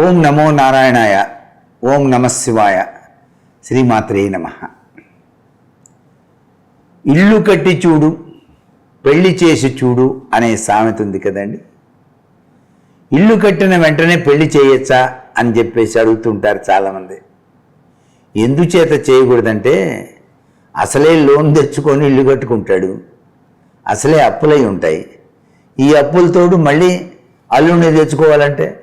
ఓం నమో నారాయణాయ ఓం నమ శివాయ శ్రీమాత్రే నమ. ఇల్లు కట్టి చూడు పెళ్ళి చేసి చూడు అనే సామెత ఉంది కదండి. ఇల్లు కట్టిన వెంటనే పెళ్ళి చేయొచ్చా అని చెప్పేసి అడుగుతుంటారు చాలామంది. ఎందుచేత చేయకూడదంటే అసలే లోన్ తెచ్చుకొని ఇల్లు కట్టుకుంటాడు. అసలే అప్పులై ఉంటాయి. ఈ అప్పులతోడు మళ్ళీ అల్లుడిని తెచ్చుకోవాలంటే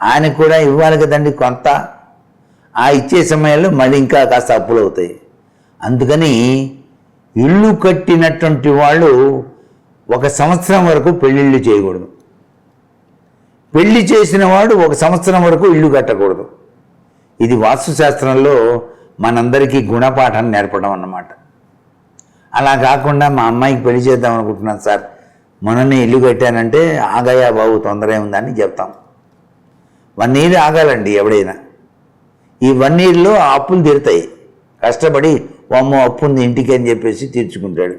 ఆయనకు కూడా ఇవ్వాలి కదండి కొంత. ఆ ఇచ్చే సమయంలో మళ్ళీ ఇంకా కాస్త అప్పులు అవుతాయి. అందుకని ఇల్లు కట్టినటువంటి వాళ్ళు ఒక సంవత్సరం వరకు పెళ్ళిళ్ళు చేయకూడదు. పెళ్ళి చేసిన వాడు ఒక సంవత్సరం వరకు ఇల్లు కట్టకూడదు. ఇది వాస్తుశాస్త్రంలో మనందరికీ గుణపాఠం నేర్పడం అన్నమాట. అలా కాకుండా మా అమ్మాయికి పెళ్ళి చేద్దాం అనుకుంటున్నాను సార్. మొన్ననే ఇల్లు కట్టానంటే ఆగయా బాబు తొందర ఏముందని చెప్తాం. వన్ ఇయర్ ఆగాలండి ఎవడైనా. ఈ వన్ ఇయర్లో ఆ అప్పులు తీరుతాయి. కష్టపడి వామ్మో అప్పు ఉంది ఇంటికి అని చెప్పేసి తీర్చుకుంటాడు.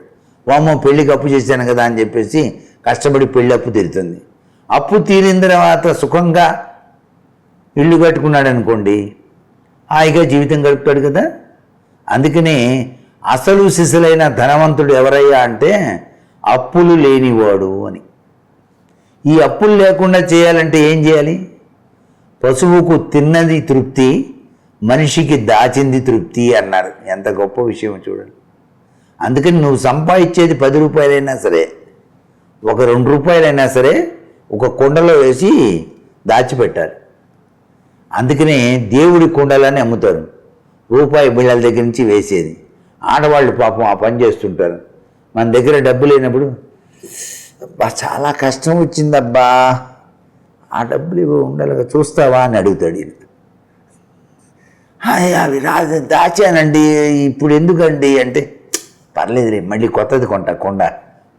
వామ్మో పెళ్ళికి అప్పు చేశాను కదా అని చెప్పేసి కష్టపడి పెళ్ళి అప్పు తీరుతుంది. అప్పు తీరిన తర్వాత సుఖంగా ఇల్లు కట్టుకున్నాడు అనుకోండి హాయిగా జీవితం గడుపుతాడు కదా. అందుకనే అసలు సిసలైన ధనవంతుడు ఎవరయ్యా అంటే అప్పులు లేనివాడు అని. ఈ అప్పులు లేకుండా చేయాలంటే ఏం చేయాలి? పశువుకు తిన్నది తృప్తి మనిషికి దాచింది తృప్తి అన్నారు. ఎంత గొప్ప విషయం చూడండి. అందుకని నువ్వు సంపాదించేది పది రూపాయలైనా సరే ఒక రెండు రూపాయలైనా సరే ఒక కుండలో వేసి దాచిపెట్టాలి. అందుకనే దేవుడి కుండలని అమ్ముతారు. రూపాయి బిళ్ళల దగ్గర నుంచి వేసేది. ఆడవాళ్ళు పాపం ఆ పని చేస్తుంటారు. మన దగ్గర డబ్బు లేనప్పుడు అబ్బా చాలా కష్టం వచ్చిందబ్బా. ఆ డబ్బులు ఇవి ఉండాలిగా చూస్తావా అని అడుగుతాడు ఈయన. "హాయ్, అవి రాదు దాచానండి ఇప్పుడు ఎందుకండి అంటే పర్లేదులే మళ్ళీ కొత్తది కొంటా కొండ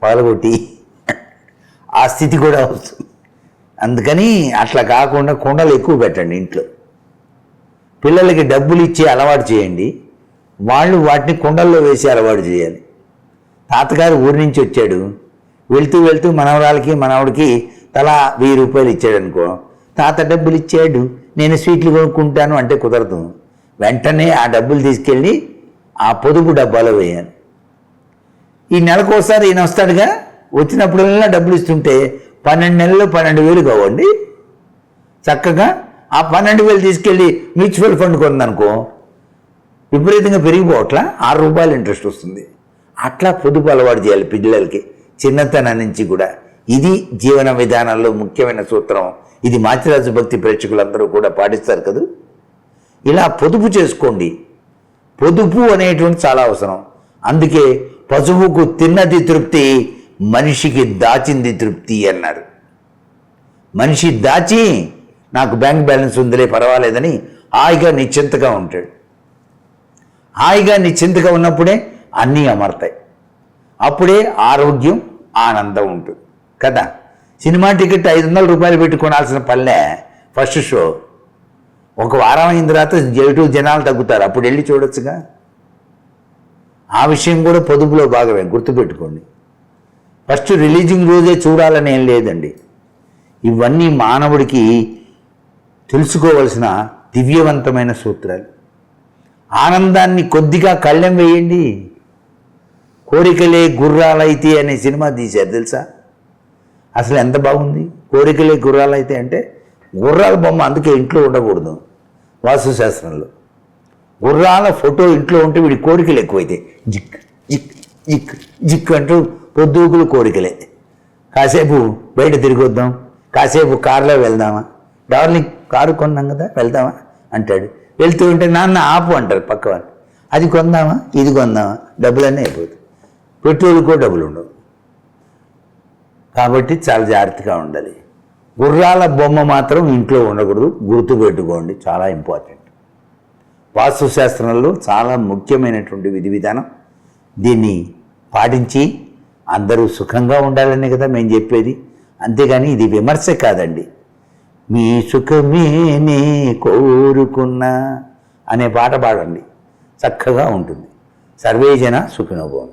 పగలగొట్టి. ఆ స్థితి కూడా వస్తుంది. అందుకని అట్లా కాకుండా కుండలు ఎక్కువ పెట్టండి ఇంట్లో. పిల్లలకి డబ్బులు ఇచ్చి అలవాటు చేయండి. వాళ్ళు వాటిని కుండల్లో వేసి అలవాటు చేయాలి. తాతగారు ఊరి నుంచి వచ్చాడు. వెళ్తూ వెళ్తూ మనవరాలకి మనవడికి తలా వెయ్యి రూపాయలు ఇచ్చాడు అనుకో తాత డబ్బులు ఇచ్చాడు నేను స్వీట్లు కొనుక్కుంటాను అంటే కుదరదు. వెంటనే ఆ డబ్బులు తీసుకెళ్ళి ఆ పొదుపు డబ్బాలో వేయాను ఈ నెలకోసారి ఈయన వస్తాడుగా వచ్చినప్పుడల్లా డబ్బులు ఇస్తుంటే పన్నెండు నెలలు పన్నెండు వేలు కావండి. చక్కగా ఆ పన్నెండు వేలు తీసుకెళ్ళి మ్యూచువల్ ఫండ్ కొందనుకో విపరీతంగా పెరిగిపోవట్లా ఆరు రూపాయలు ఇంట్రెస్ట్ వస్తుంది. అట్లా పొదుపు అలవాటు చేయాలి పిల్లలకి చిన్నతనం నుంచి కూడా. ఇది జీవన విధానంలో ముఖ్యమైన సూత్రం. ఇది మాచిరాజు భక్తి ప్రేక్షకులందరూ కూడా పాటిస్తారు కదా? ఇలా పొదుపు చేసుకోండి. పొదుపు అనేటువంటి చాలా అవసరం. అందుకే పశువుకు తిన్నది తృప్తి మనిషికి దాచింది తృప్తి అన్నారు. మనిషి దాచి నాకు బ్యాంక్ బ్యాలెన్స్ ఉందిలే పర్వాలేదని హాయిగా నిశ్చింతగా ఉంటాడు. హాయిగా నిశ్చింతగా ఉన్నప్పుడే అన్నీ అమర్తాయి. అప్పుడే ఆరోగ్యం ఆనందం ఉంటుంది. కదా. సినిమా టికెట్ ఐదు వందల రూపాయలు పెట్టుకోనాల్సిన పల్లె ఫస్ట్ షో ఒక వారం అయిన తర్వాత ఎటు జనాలు తగ్గుతారు. అప్పుడు వెళ్ళి చూడొచ్చుగా. ఆ విషయం కూడా పొదుపులో భాగమే గుర్తుపెట్టుకోండి. ఫస్ట్ రిలీజింగ్ రోజే చూడాలని ఏం లేదండి. ఇవన్నీ మానవుడికి తెలుసుకోవలసిన దివ్యవంతమైన సూత్రాలు. ఆనందాన్ని కొద్దిగా కళ్ళెం వేయండి. కోరికలే గుర్రాలైతే అనే సినిమా తీశారు తెలుసా? అసలు ఎంత బాగుంది? కోరికలే గుర్రాలైతే అంటే గుర్రాల బొమ్మ అందుకే ఇంట్లో ఉండకూడదు వాస్తుశాస్త్రంలో. గుర్రాల ఫోటో ఇంట్లో ఉంటే వీడి కోరికలు ఎక్కువైతే. జిక్ జిక్ జిక్ జిక్ అంటూ పొద్దుగులు కోరికలే. కాసేపు బయట తిరిగొద్దాం కాసేపు కారులో వెళ్దామా? డార్లింగ్ కారు కొన్నాం కదా వెళ్దామా? అంటాడు. వెళ్తూ ఉంటే నాన్న ఆపు అంటారు పక్క వాళ్ళు అది కొందామా? ఇది కొందామా? డబ్బులన్నీ అయిపోతుంది పెట్రోల్ కూడా డబ్బులు ఉండవు కాబట్టి చాలా జాగ్రత్తగా ఉండాలి. గుర్రాల బొమ్మ మాత్రం ఇంట్లో ఉండకూడదు. గుర్తుపెట్టుకోండి చాలా ఇంపార్టెంట్. వాస్తుశాస్త్రంలో చాలా ముఖ్యమైనటువంటి విధి విధానం దీన్ని పాటించి అందరూ సుఖంగా ఉండాలనే కదా మేము చెప్పేది. అంతేగాని ఇది విమర్శ కాదండి. మీ సుఖమే నే కోరుకున్నా అనే పాట పాడండి. చక్కగా ఉంటుంది. సర్వేజన సుఖినోభవం